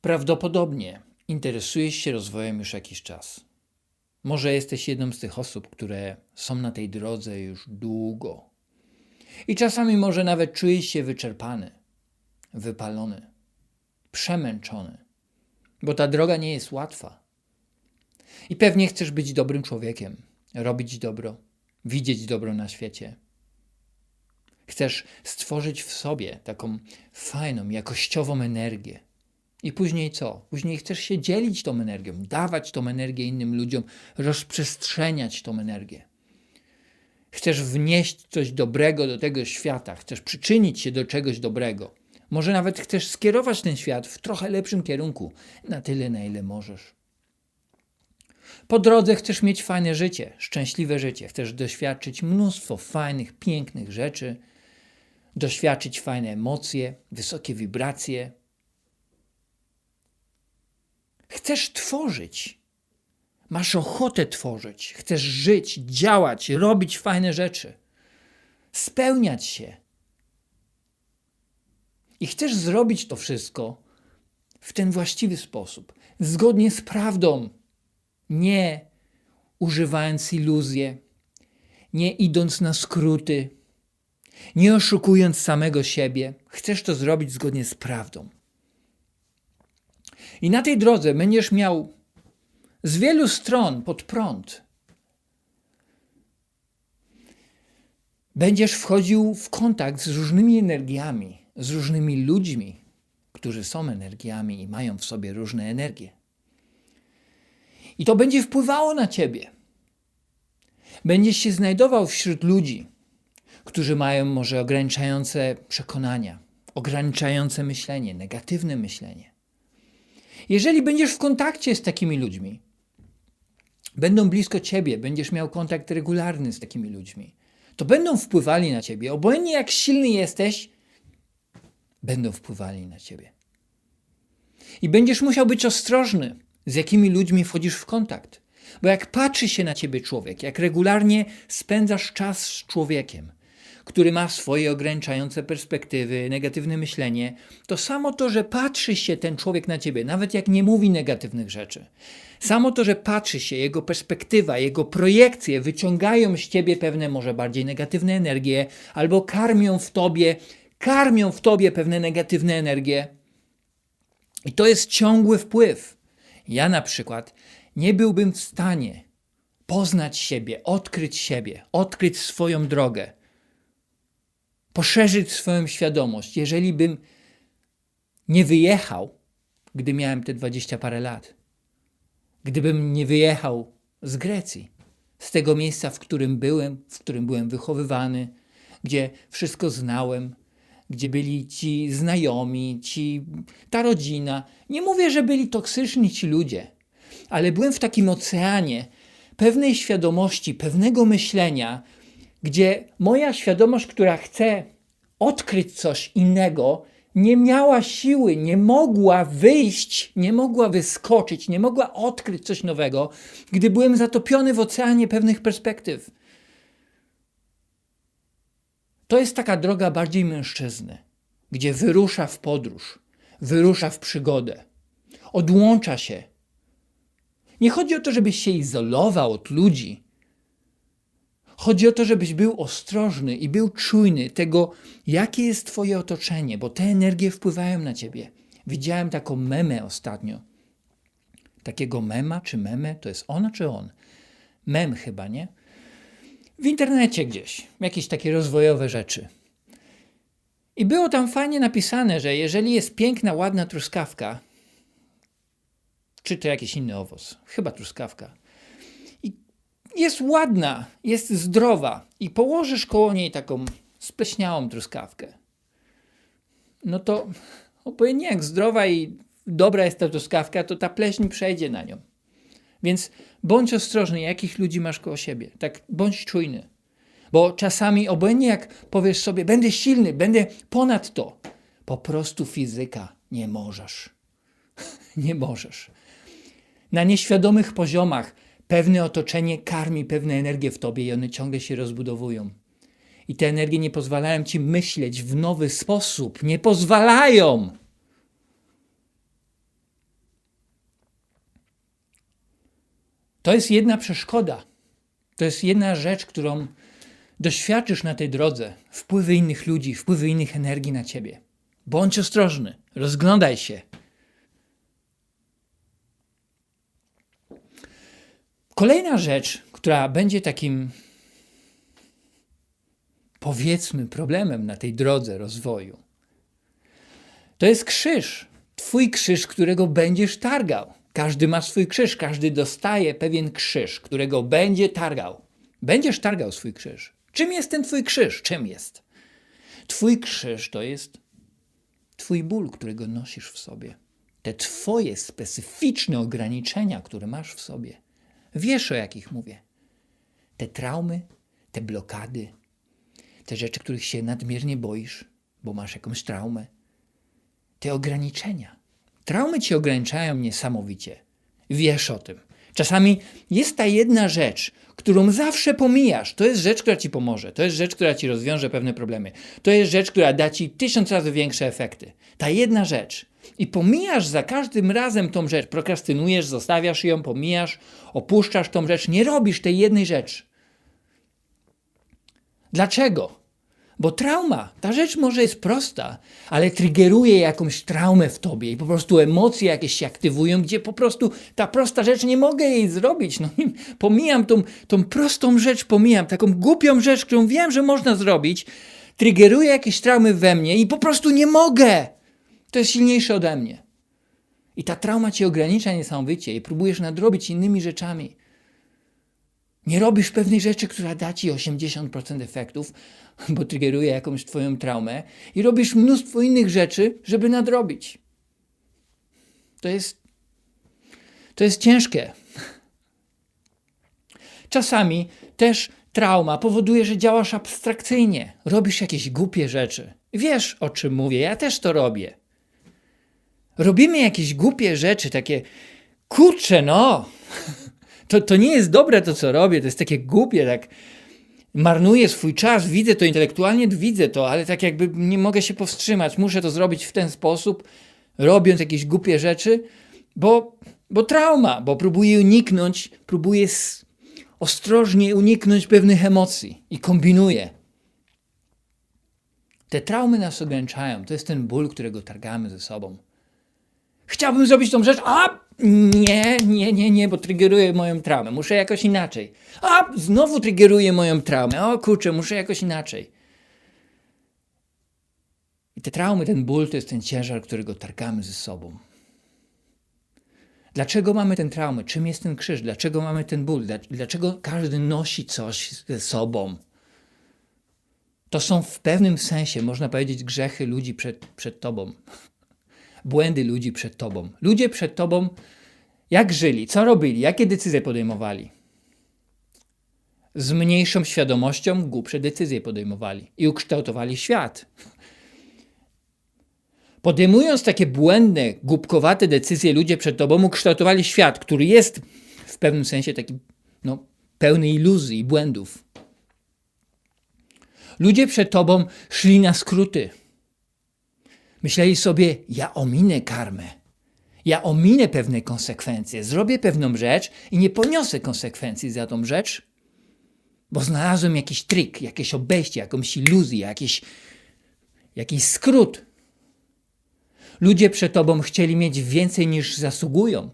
Prawdopodobnie interesujesz się rozwojem już jakiś czas. Może jesteś jedną z tych osób, które są na tej drodze już długo. I czasami może nawet czujesz się wyczerpany, wypalony, przemęczony, bo ta droga nie jest łatwa. I pewnie chcesz być dobrym człowiekiem, robić dobro, widzieć dobro na świecie. Chcesz stworzyć w sobie taką fajną, jakościową energię. I później co? Później chcesz się dzielić tą energią, dawać tą energię innym ludziom, rozprzestrzeniać tą energię. Chcesz wnieść coś dobrego do tego świata, chcesz przyczynić się do czegoś dobrego. Może nawet chcesz skierować ten świat w trochę lepszym kierunku, na tyle, na ile możesz. Po drodze chcesz mieć fajne życie, szczęśliwe życie. Chcesz doświadczyć mnóstwo fajnych, pięknych rzeczy, doświadczyć fajne emocje, wysokie wibracje. Chcesz tworzyć. Masz ochotę tworzyć. Chcesz żyć, działać, robić fajne rzeczy, spełniać się. I chcesz zrobić to wszystko w ten właściwy sposób, zgodnie z prawdą, nie używając iluzji, nie idąc na skróty, nie oszukując samego siebie. Chcesz to zrobić zgodnie z prawdą. I na tej drodze będziesz miał z wielu stron pod prąd. Będziesz wchodził w kontakt z różnymi energiami, z różnymi ludźmi, którzy są energiami i mają w sobie różne energie. I to będzie wpływało na ciebie. Będziesz się znajdował wśród ludzi, którzy mają może ograniczające przekonania, ograniczające myślenie, negatywne myślenie. Jeżeli będziesz w kontakcie z takimi ludźmi, będą blisko ciebie, będziesz miał kontakt regularny z takimi ludźmi, to będą wpływali na ciebie. Obojętnie jak silny jesteś, będą wpływali na ciebie. I będziesz musiał być ostrożny, z jakimi ludźmi wchodzisz w kontakt. Bo jak patrzy się na ciebie człowiek, jak regularnie spędzasz czas z człowiekiem, który ma swoje ograniczające perspektywy, negatywne myślenie, to samo to, że patrzy się ten człowiek na ciebie, nawet jak nie mówi negatywnych rzeczy, samo to, że patrzy się, jego perspektywa, jego projekcje wyciągają z ciebie pewne może bardziej negatywne energie, albo karmią w tobie, karmią w tobie pewne negatywne energie. I to jest ciągły wpływ. Ja na przykład nie byłbym w stanie poznać siebie, odkryć siebie, odkryć swoją drogę, poszerzyć swoją świadomość, jeżeli bym nie wyjechał, gdy miałem te dwadzieścia parę lat. Gdybym nie wyjechał z Grecji, z tego miejsca, w którym byłem, w którym byłem wychowywany, gdzie wszystko znałem, gdzie byli ci znajomi, ci, ta rodzina. Nie mówię, że byli toksyczni ci ludzie, ale byłem w takim oceanie pewnej świadomości, pewnego myślenia, gdzie moja świadomość, która chce odkryć coś innego, nie miała siły, nie mogła wyjść, nie mogła wyskoczyć, nie mogła odkryć coś nowego, gdy byłem zatopiony w oceanie pewnych perspektyw. To jest taka droga bardziej mężczyzny, gdzie wyrusza w podróż, wyrusza w przygodę, odłącza się. Nie chodzi o to, żebyś się izolował od ludzi. Chodzi o to, żebyś był ostrożny i był czujny tego, jakie jest Twoje otoczenie, bo te energie wpływają na Ciebie. Widziałem taką memę ostatnio. Takiego mema czy memę, to jest ona czy on? Mem chyba, nie? w internecie gdzieś, jakieś takie rozwojowe rzeczy. I było tam fajnie napisane, że jeżeli jest piękna, ładna truskawka, czy to jakiś inny owoc, chyba truskawka, jest ładna, jest zdrowa, i położysz koło niej taką spleśniałą truskawkę, no to obojętnie jak zdrowa i dobra jest ta truskawka, to ta pleśń przejdzie na nią. Więc bądź ostrożny, jakich ludzi masz koło siebie. Tak, bądź czujny. Bo czasami, obojętnie jak powiesz sobie, będę silny, będę ponad to, po prostu fizyka nie możesz. nie możesz. Na nieświadomych poziomach Pewne otoczenie karmi pewne energie w tobie i one ciągle się rozbudowują. I te energie nie pozwalają ci myśleć w nowy sposób. Nie pozwalają! To jest jedna przeszkoda. To jest jedna rzecz, którą doświadczysz na tej drodze. Wpływy innych ludzi, wpływy innych energii na ciebie. Bądź ostrożny, rozglądaj się, Kolejna rzecz, która będzie takim, powiedzmy, problemem na tej drodze rozwoju, to jest krzyż. Twój krzyż, którego będziesz targał. Każdy ma swój krzyż, każdy dostaje pewien krzyż, którego będzie targał. Będziesz targał swój krzyż. Czym jest ten twój krzyż? Czym jest? Twój krzyż to jest twój ból, którego nosisz w sobie. Te twoje specyficzne ograniczenia, które masz w sobie. Wiesz, o jakich mówię. Te traumy, te blokady, te rzeczy, których się nadmiernie boisz, bo masz jakąś traumę. Te ograniczenia. Traumy cię ograniczają niesamowicie. Wiesz o tym. Czasami jest ta jedna rzecz, którą zawsze pomijasz. To jest rzecz, która ci pomoże. To jest rzecz, która ci rozwiąże pewne problemy. To jest rzecz, która da ci tysiąc razy większe efekty. Ta jedna rzecz. I pomijasz za każdym razem tą rzecz. Prokrastynujesz, zostawiasz ją, pomijasz, opuszczasz tą rzecz. Nie robisz tej jednej rzeczy. Dlaczego? Bo trauma, ta rzecz może jest prosta, ale triggeruje jakąś traumę w tobie i po prostu emocje jakieś się aktywują, gdzie po prostu ta prosta rzecz nie mogę jej zrobić. No, pomijam tą, tą prostą rzecz, pomijam taką głupią rzecz, którą wiem, że można zrobić, triggeruje jakieś traumy we mnie i po prostu nie mogę. To jest silniejsze ode mnie. I ta trauma cię ogranicza niesamowicie i próbujesz nadrobić innymi rzeczami. Nie robisz pewnej rzeczy, która da ci 80% efektów, bo triggeruje jakąś twoją traumę, i robisz mnóstwo innych rzeczy, żeby nadrobić. To jest, to jest ciężkie. Czasami też trauma powoduje, że działasz abstrakcyjnie, robisz jakieś głupie rzeczy. Wiesz, o czym mówię, ja też to robię. Robimy jakieś głupie rzeczy, takie kurcze, no. To, to nie jest dobre to, co robię, to jest takie głupie, tak marnuję swój czas, widzę to intelektualnie, widzę to, ale tak jakby nie mogę się powstrzymać, muszę to zrobić w ten sposób, robiąc jakieś głupie rzeczy, bo, bo trauma, bo próbuję uniknąć, próbuję ostrożnie uniknąć pewnych emocji i kombinuję. Te traumy nas ograniczają, to jest ten ból, którego targamy ze sobą. Chciałbym zrobić tą rzecz, a nie, nie, nie, nie, bo triggeruje moją traumę. Muszę jakoś inaczej. A znowu triggeruje moją traumę. O kurczę, muszę jakoś inaczej. I te traumy, ten ból to jest ten ciężar, którego targamy ze sobą. Dlaczego mamy ten traumy? Czym jest ten krzyż? Dlaczego mamy ten ból? Dla- Dlaczego każdy nosi coś ze sobą? To są w pewnym sensie, można powiedzieć, grzechy ludzi przed, przed tobą błędy ludzi przed tobą. Ludzie przed tobą, jak żyli, co robili, jakie decyzje podejmowali. Z mniejszą świadomością głupsze decyzje podejmowali i ukształtowali świat. Podejmując takie błędne, głupkowate decyzje, ludzie przed tobą ukształtowali świat, który jest w pewnym sensie taki no, pełny iluzji i błędów. Ludzie przed tobą szli na skróty. Myśleli sobie, ja ominę karmę. Ja ominę pewne konsekwencje, zrobię pewną rzecz i nie poniosę konsekwencji za tą rzecz, bo znalazłem jakiś trik, jakieś obejście, jakąś iluzję, jakiś, jakiś skrót. Ludzie przed tobą chcieli mieć więcej niż zasługują.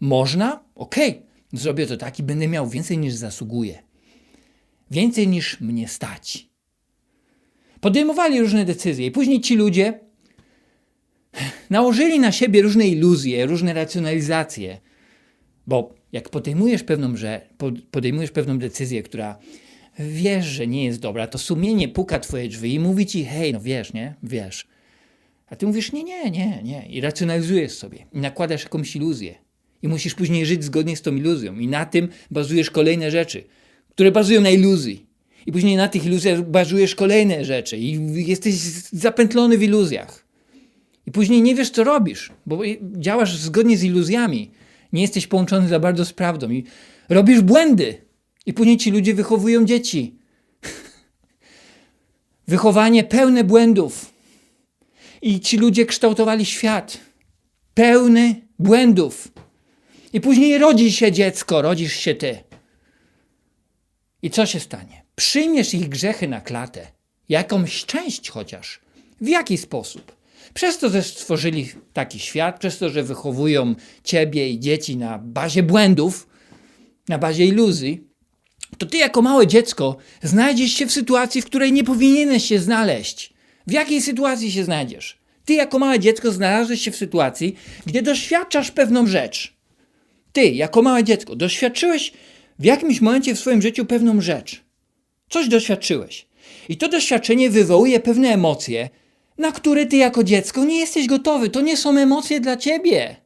Można? Okej, zrobię to tak i będę miał więcej niż zasługuję. Więcej niż mnie stać. Podejmowali różne decyzje i później ci ludzie nałożyli na siebie różne iluzje, różne racjonalizacje. Bo jak podejmujesz pewną, że, podejmujesz pewną decyzję, która wiesz, że nie jest dobra, to sumienie puka twoje drzwi i mówi ci, hej, no wiesz, nie? Wiesz. A ty mówisz, nie, nie, nie, nie. I racjonalizujesz sobie. I nakładasz jakąś iluzję. I musisz później żyć zgodnie z tą iluzją. I na tym bazujesz kolejne rzeczy, które bazują na iluzji. I później na tych iluzjach bazujesz kolejne rzeczy. I jesteś zapętlony w iluzjach. I później nie wiesz, co robisz, bo działasz zgodnie z iluzjami. Nie jesteś połączony za bardzo z prawdą. I robisz błędy. I później ci ludzie wychowują dzieci. Wychowanie pełne błędów. I ci ludzie kształtowali świat pełny błędów. I później rodzi się dziecko, rodzisz się ty. I co się stanie? Przyjmiesz ich grzechy na klatę, jakąś część chociaż. W jaki sposób? Przez to, że stworzyli taki świat, przez to, że wychowują ciebie i dzieci na bazie błędów, na bazie iluzji, to ty jako małe dziecko znajdziesz się w sytuacji, w której nie powinieneś się znaleźć. W jakiej sytuacji się znajdziesz? Ty jako małe dziecko znalazłeś się w sytuacji, gdzie doświadczasz pewną rzecz. Ty jako małe dziecko doświadczyłeś w jakimś momencie w swoim życiu pewną rzecz. Coś doświadczyłeś. I to doświadczenie wywołuje pewne emocje, na które ty jako dziecko nie jesteś gotowy. To nie są emocje dla ciebie.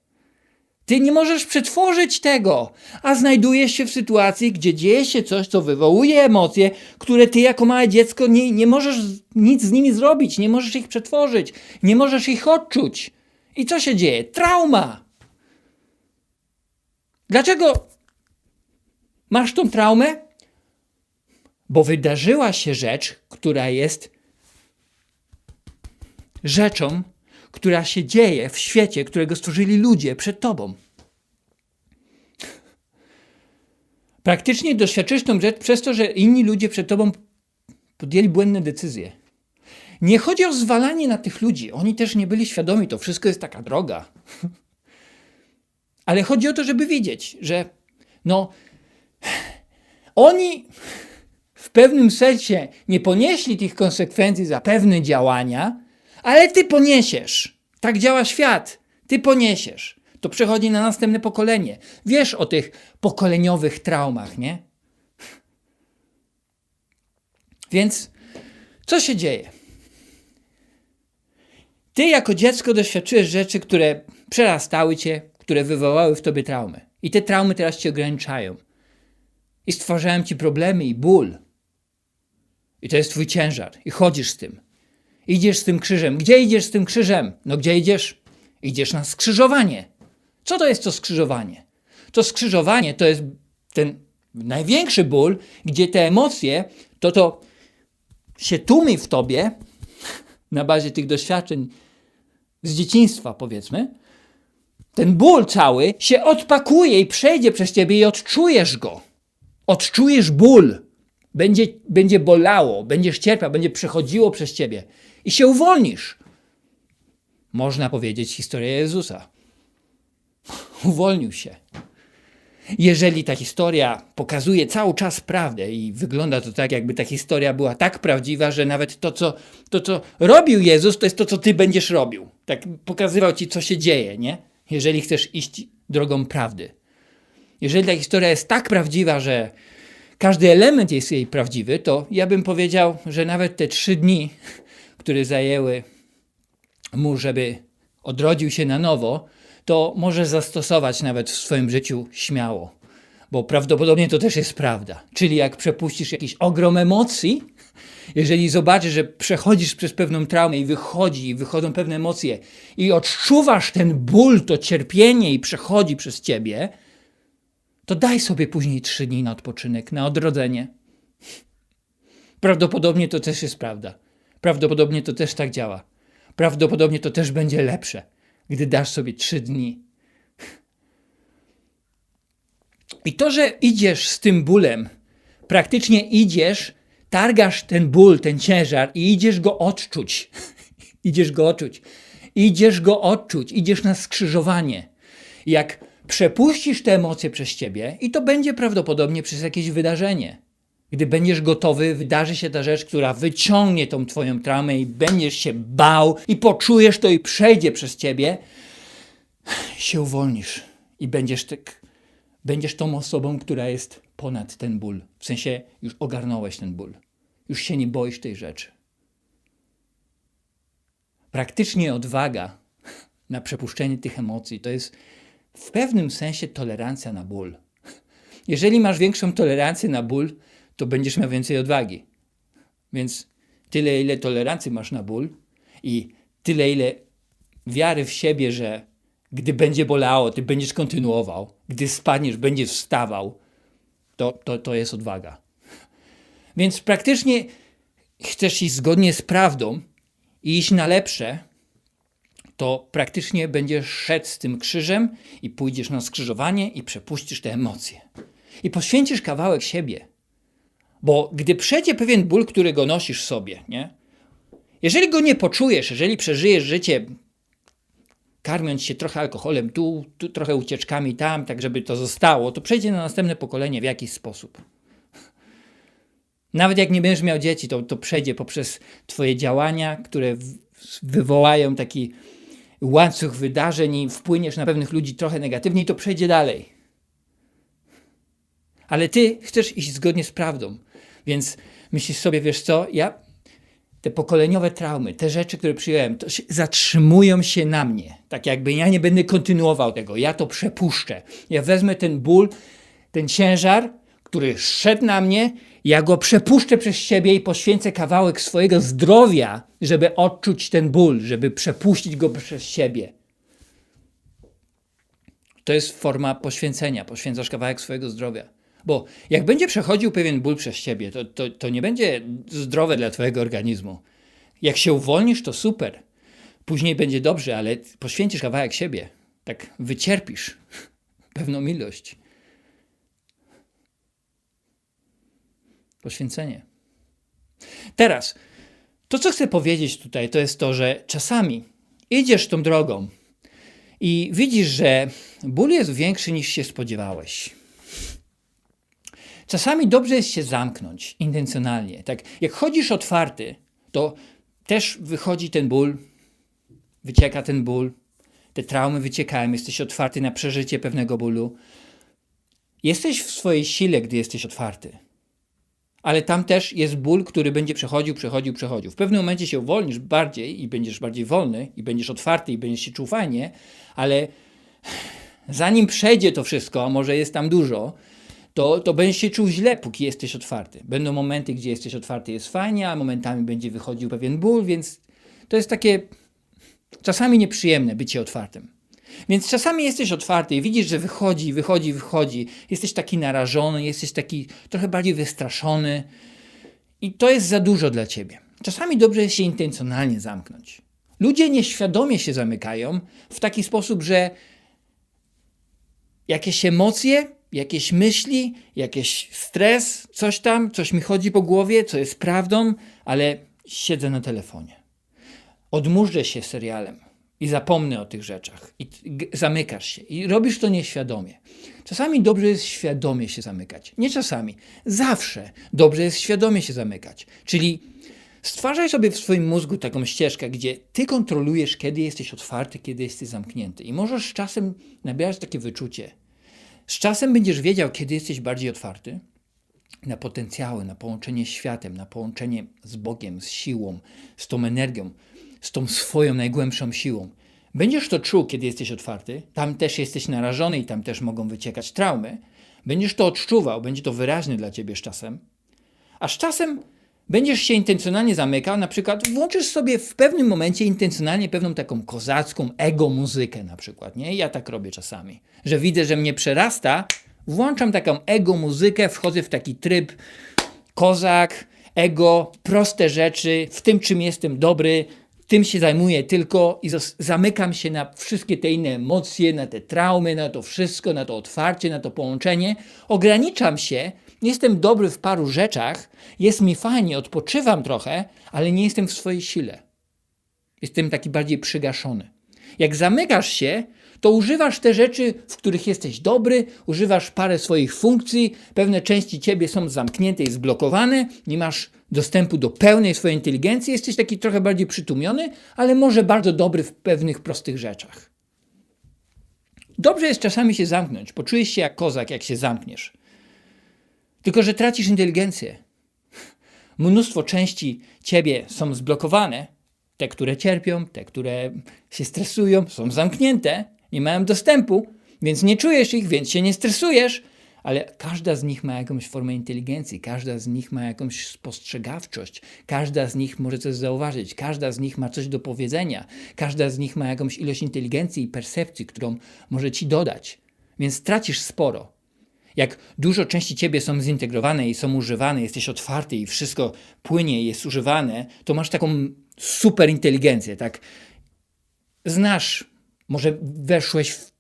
Ty nie możesz przetworzyć tego, a znajdujesz się w sytuacji, gdzie dzieje się coś, co wywołuje emocje, które ty jako małe dziecko nie, nie możesz nic z nimi zrobić, nie możesz ich przetworzyć, nie możesz ich odczuć. I co się dzieje? Trauma. Dlaczego masz tą traumę? Bo wydarzyła się rzecz, która jest rzeczą, która się dzieje w świecie, którego stworzyli ludzie przed tobą. Praktycznie doświadczysz tą rzecz przez to, że inni ludzie przed tobą podjęli błędne decyzje. Nie chodzi o zwalanie na tych ludzi. Oni też nie byli świadomi, to wszystko jest taka droga. Ale chodzi o to, żeby wiedzieć, że no, oni w pewnym sensie nie ponieśli tych konsekwencji za pewne działania, ale ty poniesiesz. Tak działa świat. Ty poniesiesz. To przechodzi na następne pokolenie. Wiesz o tych pokoleniowych traumach, nie? Więc co się dzieje? Ty jako dziecko doświadczyłeś rzeczy, które przerastały cię, które wywołały w tobie traumy. I te traumy teraz cię ograniczają. I stwarzają ci problemy i ból. I to jest twój ciężar. I chodzisz z tym. Idziesz z tym krzyżem. Gdzie idziesz z tym krzyżem? No gdzie idziesz? Idziesz na skrzyżowanie. Co to jest to skrzyżowanie? To skrzyżowanie to jest ten największy ból, gdzie te emocje, to to się tłumi w tobie na bazie tych doświadczeń z dzieciństwa, powiedzmy. Ten ból cały się odpakuje i przejdzie przez ciebie i odczujesz go. Odczujesz ból. Będzie, będzie bolało, będziesz cierpiał, będzie przechodziło przez ciebie i się uwolnisz. Można powiedzieć historię Jezusa. Uwolnił się. Jeżeli ta historia pokazuje cały czas prawdę i wygląda to tak, jakby ta historia była tak prawdziwa, że nawet to co, to, co robił Jezus, to jest to, co ty będziesz robił. Tak pokazywał ci, co się dzieje, nie? Jeżeli chcesz iść drogą prawdy. Jeżeli ta historia jest tak prawdziwa, że każdy element jest jej prawdziwy, to ja bym powiedział, że nawet te trzy dni, które zajęły mu, żeby odrodził się na nowo, to może zastosować nawet w swoim życiu śmiało. Bo prawdopodobnie to też jest prawda. Czyli jak przepuścisz jakiś ogrom emocji, jeżeli zobaczysz, że przechodzisz przez pewną traumę i wychodzi, wychodzą pewne emocje i odczuwasz ten ból, to cierpienie i przechodzi przez ciebie, to daj sobie później trzy dni na odpoczynek, na odrodzenie. Prawdopodobnie to też jest prawda. Prawdopodobnie to też tak działa. Prawdopodobnie to też będzie lepsze, gdy dasz sobie trzy dni. I to, że idziesz z tym bólem, praktycznie idziesz, targasz ten ból, ten ciężar i idziesz go odczuć. idziesz go odczuć. Idziesz go odczuć, idziesz na skrzyżowanie. Jak przepuścisz te emocje przez ciebie, i to będzie prawdopodobnie przez jakieś wydarzenie. Gdy będziesz gotowy, wydarzy się ta rzecz, która wyciągnie tą twoją traumę i będziesz się bał i poczujesz to i przejdzie przez ciebie, się uwolnisz i będziesz, tak, będziesz tą osobą, która jest ponad ten ból. W sensie już ogarnąłeś ten ból. Już się nie boisz tej rzeczy. Praktycznie odwaga na przepuszczenie tych emocji to jest w pewnym sensie tolerancja na ból. Jeżeli masz większą tolerancję na ból, to będziesz miał więcej odwagi. Więc tyle, ile tolerancji masz na ból i tyle, ile wiary w siebie, że gdy będzie bolało, ty będziesz kontynuował, gdy spadniesz, będziesz wstawał, to, to, to jest odwaga. Więc praktycznie chcesz iść zgodnie z prawdą i iść na lepsze, to praktycznie będziesz szedł z tym krzyżem i pójdziesz na skrzyżowanie i przepuścisz te emocje. I poświęcisz kawałek siebie. Bo gdy przejdzie pewien ból, który go nosisz sobie, nie? Jeżeli go nie poczujesz, jeżeli przeżyjesz życie karmiąc się trochę alkoholem tu, tu trochę ucieczkami tam, tak żeby to zostało, to przejdzie na następne pokolenie w jakiś sposób. Nawet jak nie będziesz miał dzieci, to, to przejdzie poprzez Twoje działania, które wywołają taki łańcuch wydarzeń i wpłyniesz na pewnych ludzi trochę negatywnie to przejdzie dalej. Ale Ty chcesz iść zgodnie z prawdą, więc myślisz sobie, wiesz co, ja te pokoleniowe traumy, te rzeczy, które przyjąłem, to się, zatrzymują się na mnie. Tak jakby ja nie będę kontynuował tego, ja to przepuszczę. Ja wezmę ten ból, ten ciężar, który szedł na mnie, ja go przepuszczę przez siebie i poświęcę kawałek swojego zdrowia, żeby odczuć ten ból, żeby przepuścić go przez siebie. To jest forma poświęcenia. Poświęcasz kawałek swojego zdrowia. Bo jak będzie przechodził pewien ból przez ciebie, to, to, to nie będzie zdrowe dla twojego organizmu. Jak się uwolnisz, to super. Później będzie dobrze, ale poświęcisz kawałek siebie. Tak wycierpisz pewną ilość. Poświęcenie. Teraz, to co chcę powiedzieć tutaj, to jest to, że czasami idziesz tą drogą i widzisz, że ból jest większy niż się spodziewałeś. Czasami dobrze jest się zamknąć intencjonalnie. Tak, jak chodzisz otwarty, to też wychodzi ten ból, wycieka ten ból, te traumy wyciekają, jesteś otwarty na przeżycie pewnego bólu. Jesteś w swojej sile, gdy jesteś otwarty. Ale tam też jest ból, który będzie przechodził, przechodził, przechodził. W pewnym momencie się uwolnisz bardziej i będziesz bardziej wolny, i będziesz otwarty, i będziesz się czuł fajnie, ale zanim przejdzie to wszystko, może jest tam dużo, to, to będziesz się czuł źle, póki jesteś otwarty. Będą momenty, gdzie jesteś otwarty, jest fajnie, a momentami będzie wychodził pewien ból, więc to jest takie czasami nieprzyjemne bycie otwartym. Więc czasami jesteś otwarty i widzisz, że wychodzi, wychodzi, wychodzi. Jesteś taki narażony, jesteś taki trochę bardziej wystraszony i to jest za dużo dla ciebie. Czasami dobrze jest się intencjonalnie zamknąć. Ludzie nieświadomie się zamykają w taki sposób, że jakieś emocje jakieś myśli, jakiś stres, coś tam, coś mi chodzi po głowie, co jest prawdą, ale siedzę na telefonie. Odmurzę się serialem i zapomnę o tych rzeczach i zamykasz się i robisz to nieświadomie. Czasami dobrze jest świadomie się zamykać. Nie czasami, zawsze dobrze jest świadomie się zamykać. Czyli stwarzaj sobie w swoim mózgu taką ścieżkę, gdzie ty kontrolujesz, kiedy jesteś otwarty, kiedy jesteś zamknięty. I możesz z czasem nabierać takie wyczucie, z czasem będziesz wiedział, kiedy jesteś bardziej otwarty na potencjały, na połączenie z światem, na połączenie z Bogiem, z siłą, z tą energią, z tą swoją najgłębszą siłą. Będziesz to czuł, kiedy jesteś otwarty, tam też jesteś narażony i tam też mogą wyciekać traumy. Będziesz to odczuwał, będzie to wyraźne dla ciebie z czasem. A z czasem będziesz się intencjonalnie zamykał, na przykład włączysz sobie w pewnym momencie intencjonalnie pewną taką kozacką ego muzykę na przykład, nie? Ja tak robię czasami, że widzę, że mnie przerasta, włączam taką ego muzykę, wchodzę w taki tryb kozak, ego, proste rzeczy, w tym czym jestem dobry, tym się zajmuję tylko i zamykam się na wszystkie te inne emocje, na te traumy, na to wszystko, na to otwarcie, na to połączenie. Ograniczam się jestem dobry w paru rzeczach, jest mi fajnie, odpoczywam trochę, ale nie jestem w swojej sile. Jestem taki bardziej przygaszony. Jak zamykasz się, to używasz te rzeczy, w których jesteś dobry, używasz parę swoich funkcji, pewne części ciebie są zamknięte i zblokowane, nie masz dostępu do pełnej swojej inteligencji, jesteś taki trochę bardziej przytłumiony, ale może bardzo dobry w pewnych prostych rzeczach. Dobrze jest czasami się zamknąć, poczujesz się jak kozak, jak się zamkniesz. Tylko, że tracisz inteligencję. Mnóstwo części ciebie są zblokowane. Te, które cierpią, te, które się stresują, są zamknięte, nie mają dostępu, więc nie czujesz ich, więc się nie stresujesz, ale każda z nich ma jakąś formę inteligencji, każda z nich ma jakąś spostrzegawczość, każda z nich może coś zauważyć, każda z nich ma coś do powiedzenia, każda z nich ma jakąś ilość inteligencji i percepcji, którą może ci dodać. Więc tracisz sporo. Jak dużo części ciebie są zintegrowane i są używane, jesteś otwarty i wszystko płynie i jest używane, to masz taką super inteligencję, tak? znasz, może weszłeś, w,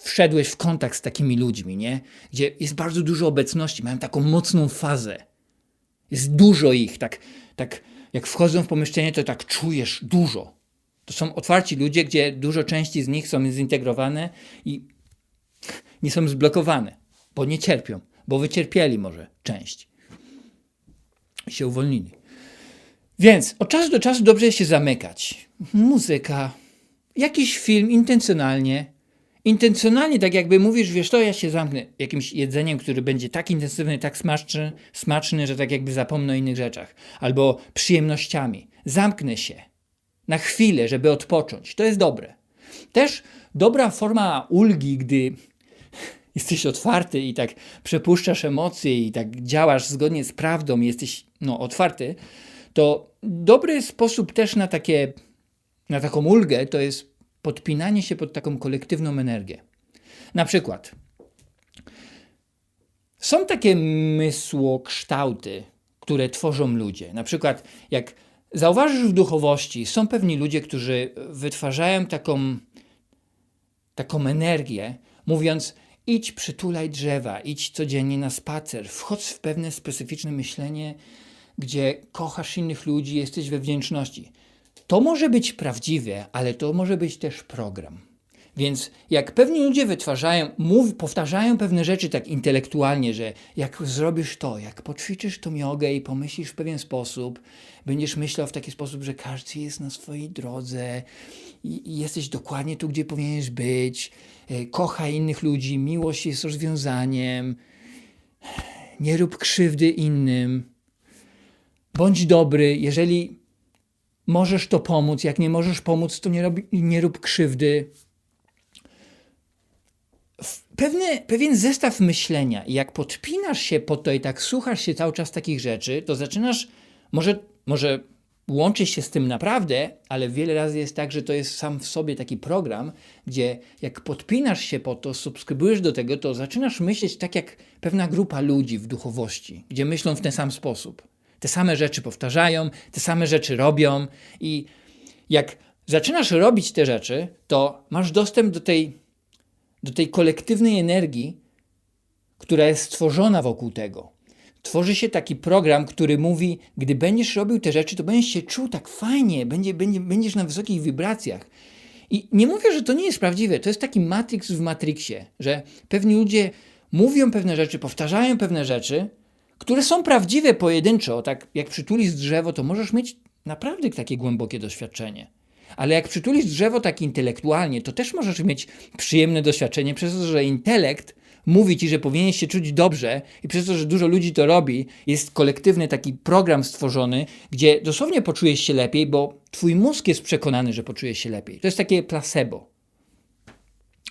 wszedłeś w kontakt z takimi ludźmi, nie? Gdzie jest bardzo dużo obecności, mają taką mocną fazę. Jest dużo ich, tak, tak jak wchodzą w pomieszczenie, to tak czujesz dużo. To są otwarci ludzie, gdzie dużo części z nich są zintegrowane i nie są zblokowane, bo nie cierpią, bo wycierpieli może część. I się uwolnili. Więc od czasu do czasu dobrze się zamykać. Muzyka, jakiś film intencjonalnie. Intencjonalnie, tak jakby mówisz, wiesz to, ja się zamknę jakimś jedzeniem, który będzie tak intensywny, tak smaczny, smaczny, że tak jakby zapomnę o innych rzeczach. Albo przyjemnościami. Zamknę się na chwilę, żeby odpocząć. To jest dobre. Też dobra forma ulgi, gdy jesteś otwarty i tak przepuszczasz emocje i tak działasz zgodnie z prawdą, jesteś no, otwarty, to dobry sposób też na, takie, na taką ulgę to jest podpinanie się pod taką kolektywną energię. Na przykład są takie mysłokształty, które tworzą ludzie. Na przykład jak zauważysz w duchowości, są pewni ludzie, którzy wytwarzają taką, taką energię, mówiąc idź przytulaj drzewa, idź codziennie na spacer, wchodź w pewne specyficzne myślenie, gdzie kochasz innych ludzi, jesteś we wdzięczności. To może być prawdziwe, ale to może być też program. Więc jak pewni ludzie wytwarzają, mów, powtarzają pewne rzeczy tak intelektualnie, że jak zrobisz to, jak poćwiczysz tą jogę i pomyślisz w pewien sposób, będziesz myślał w taki sposób, że każdy jest na swojej drodze i, i jesteś dokładnie tu, gdzie powinieneś być, e, kocha innych ludzi, miłość jest rozwiązaniem, nie rób krzywdy innym, bądź dobry, jeżeli możesz to pomóc, jak nie możesz pomóc, to nie, nie rób krzywdy pewny, pewien zestaw myślenia jak podpinasz się po to i tak słuchasz się cały czas takich rzeczy, to zaczynasz, może, może łączyć się z tym naprawdę, ale wiele razy jest tak, że to jest sam w sobie taki program, gdzie jak podpinasz się po to, subskrybujesz do tego, to zaczynasz myśleć tak jak pewna grupa ludzi w duchowości, gdzie myślą w ten sam sposób. Te same rzeczy powtarzają, te same rzeczy robią i jak zaczynasz robić te rzeczy, to masz dostęp do tej do tej kolektywnej energii, która jest stworzona wokół tego. Tworzy się taki program, który mówi, gdy będziesz robił te rzeczy, to będziesz się czuł tak fajnie, będzie, będzie, będziesz na wysokich wibracjach. I nie mówię, że to nie jest prawdziwe. To jest taki matrix w matrixie, że pewni ludzie mówią pewne rzeczy, powtarzają pewne rzeczy, które są prawdziwe pojedynczo. Tak jak przytulisz drzewo, to możesz mieć naprawdę takie głębokie doświadczenie. Ale jak przytulisz drzewo tak intelektualnie, to też możesz mieć przyjemne doświadczenie przez to, że intelekt mówi ci, że powinieneś się czuć dobrze i przez to, że dużo ludzi to robi, jest kolektywny taki program stworzony, gdzie dosłownie poczujesz się lepiej, bo twój mózg jest przekonany, że poczujesz się lepiej. To jest takie placebo.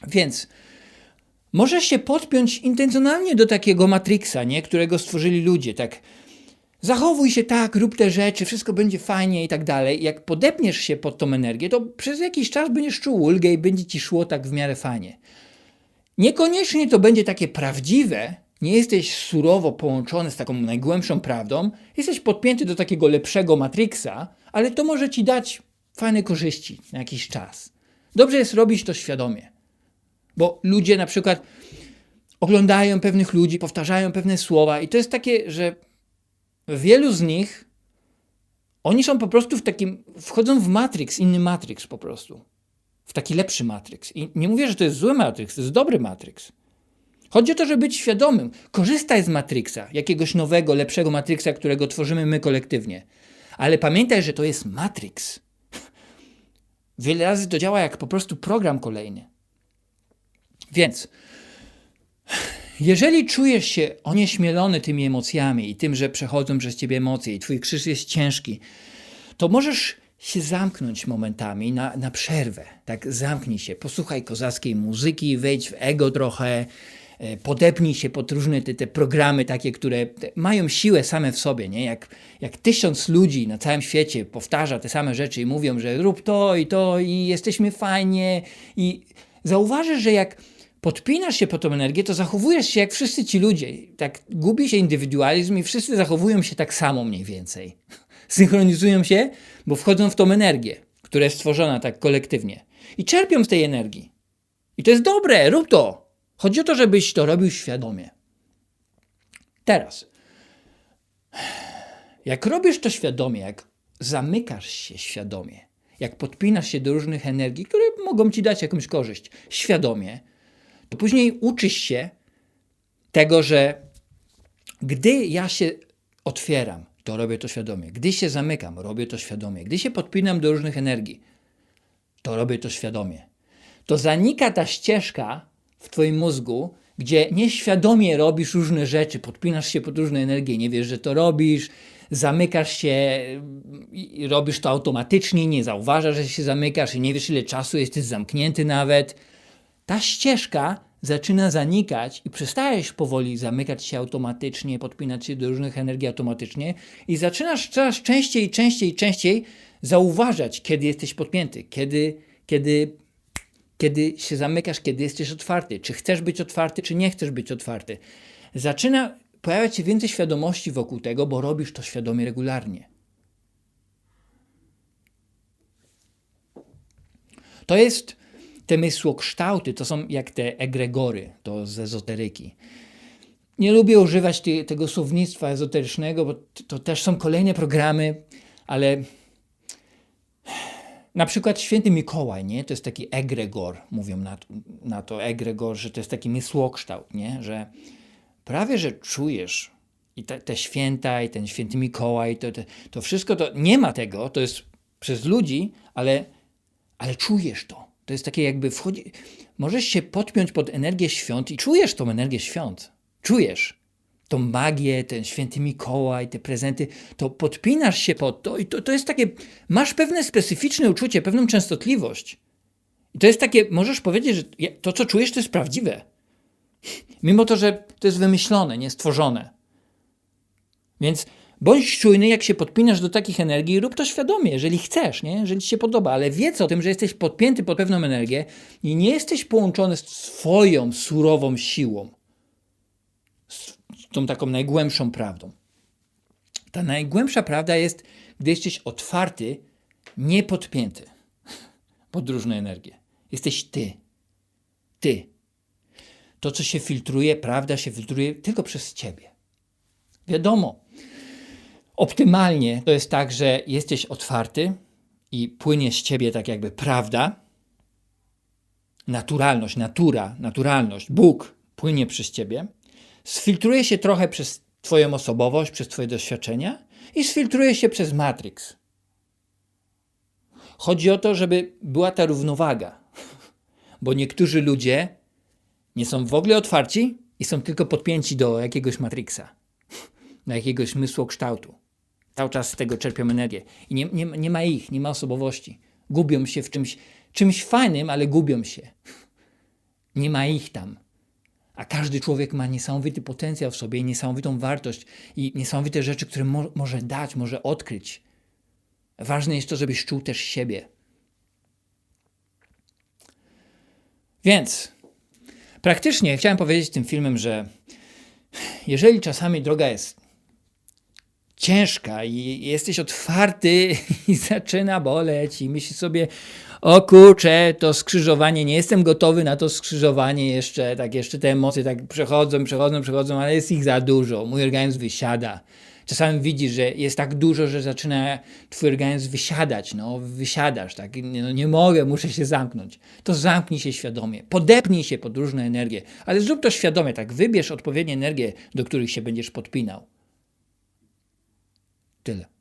Więc możesz się podpiąć intencjonalnie do takiego matrixa, nie? którego stworzyli ludzie, tak Zachowuj się tak, rób te rzeczy, wszystko będzie fajnie i tak dalej. Jak podepniesz się pod tą energię, to przez jakiś czas będziesz czuł ulgę i będzie ci szło tak w miarę fajnie. Niekoniecznie to będzie takie prawdziwe, nie jesteś surowo połączony z taką najgłębszą prawdą, jesteś podpięty do takiego lepszego matrixa, ale to może ci dać fajne korzyści na jakiś czas. Dobrze jest robić to świadomie, bo ludzie na przykład oglądają pewnych ludzi, powtarzają pewne słowa i to jest takie, że wielu z nich, oni są po prostu w takim, wchodzą w Matrix, inny Matrix po prostu. W taki lepszy Matrix. I nie mówię, że to jest zły Matrix, to jest dobry Matrix. Chodzi o to, żeby być świadomym. Korzystaj z Matrixa, jakiegoś nowego, lepszego Matrixa, którego tworzymy my kolektywnie. Ale pamiętaj, że to jest Matrix. Wiele razy to działa jak po prostu program kolejny. Więc jeżeli czujesz się onieśmielony tymi emocjami i tym, że przechodzą przez ciebie emocje i twój krzyż jest ciężki, to możesz się zamknąć momentami na, na przerwę. Tak, zamknij się, posłuchaj kozackiej muzyki, wejdź w ego trochę, e, podepnij się pod różne te, te programy takie, które mają siłę same w sobie, nie? Jak, jak tysiąc ludzi na całym świecie powtarza te same rzeczy i mówią, że rób to i to i jesteśmy fajnie i zauważysz, że jak podpinasz się po tą energię, to zachowujesz się jak wszyscy ci ludzie. Tak gubi się indywidualizm i wszyscy zachowują się tak samo mniej więcej. Synchronizują się, bo wchodzą w tą energię, która jest stworzona tak kolektywnie. i czerpią z tej energii. I to jest dobre, rób to. Chodzi o to, żebyś to robił świadomie. Teraz, jak robisz to świadomie, jak zamykasz się świadomie, jak podpinasz się do różnych energii, które mogą ci dać jakąś korzyść, świadomie, to później uczysz się tego, że gdy ja się otwieram, to robię to świadomie. Gdy się zamykam, robię to świadomie. Gdy się podpinam do różnych energii, to robię to świadomie. To zanika ta ścieżka w Twoim mózgu, gdzie nieświadomie robisz różne rzeczy, podpinasz się pod różne energie, nie wiesz, że to robisz, zamykasz się robisz to automatycznie, nie zauważasz, że się zamykasz i nie wiesz, ile czasu jesteś zamknięty nawet. Ta ścieżka zaczyna zanikać i przestajesz powoli zamykać się automatycznie, podpinać się do różnych energii automatycznie i zaczynasz coraz częściej, częściej, częściej zauważać, kiedy jesteś podpięty, kiedy, kiedy, kiedy się zamykasz, kiedy jesteś otwarty, czy chcesz być otwarty, czy nie chcesz być otwarty. Zaczyna pojawiać się więcej świadomości wokół tego, bo robisz to świadomie regularnie. To jest te mysłokształty, to są jak te egregory, to z ezoteryki. Nie lubię używać te, tego słownictwa ezoterycznego, bo to, też są kolejne programy, ale na przykład święty Mikołaj, nie? To jest taki egregor, mówią na, na to egregor, że to jest taki mysłokształt, nie? Że prawie, że czujesz i te, te święta, i ten święty Mikołaj, to, to, to wszystko to, nie ma tego, to jest przez ludzi, ale, ale czujesz to. To jest takie jakby wchodzi, możesz się podpiąć pod energię świąt i czujesz tą energię świąt. Czujesz tą magię, ten święty Mikołaj, te prezenty, to podpinasz się pod to i to, to jest takie, masz pewne specyficzne uczucie, pewną częstotliwość. I to jest takie, możesz powiedzieć, że to, co czujesz, to jest prawdziwe. Mimo to, że to jest wymyślone, nie stworzone. Więc bądź czujny, jak się podpinasz do takich energii, rób to świadomie, jeżeli chcesz, nie? jeżeli ci się podoba, ale wiedz o tym, że jesteś podpięty pod pewną energię i nie jesteś połączony z swoją surową siłą, z tą taką najgłębszą prawdą. Ta najgłębsza prawda jest, gdy jesteś otwarty, nie podpięty pod różne energie. Jesteś ty. Ty. To, co się filtruje, prawda się filtruje tylko przez ciebie. Wiadomo, optymalnie to jest tak, że jesteś otwarty i płynie z ciebie tak jakby prawda, naturalność, natura, naturalność, Bóg płynie przez ciebie, sfiltruje się trochę przez twoją osobowość, przez twoje doświadczenia i sfiltruje się przez Matrix. Chodzi o to, żeby była ta równowaga, bo niektórzy ludzie nie są w ogóle otwarci i są tylko podpięci do jakiegoś Matrixa, do jakiegoś mysłokształtu. Cały czas z tego czerpią energię. I nie, nie, nie ma ich, nie ma osobowości. Gubią się w czymś, czymś fajnym, ale gubią się. Nie ma ich tam. A każdy człowiek ma niesamowity potencjał w sobie, niesamowitą wartość i niesamowite rzeczy, które mo może dać, może odkryć. Ważne jest to, żebyś czuł też siebie. Więc praktycznie chciałem powiedzieć tym filmem, że jeżeli czasami droga jest ciężka i jesteś otwarty i zaczyna boleć i myślisz sobie, o kurczę, to skrzyżowanie, nie jestem gotowy na to skrzyżowanie jeszcze, tak jeszcze te emocje tak przechodzą, przechodzą, przechodzą, ale jest ich za dużo, mój organizm wysiada. Czasami widzisz, że jest tak dużo, że zaczyna twój organizm wysiadać, no wysiadasz, tak, no, nie mogę, muszę się zamknąć. To zamknij się świadomie, podepnij się pod różne energie, ale zrób to świadomie, tak, wybierz odpowiednie energie, do których się będziesz podpinał. قتله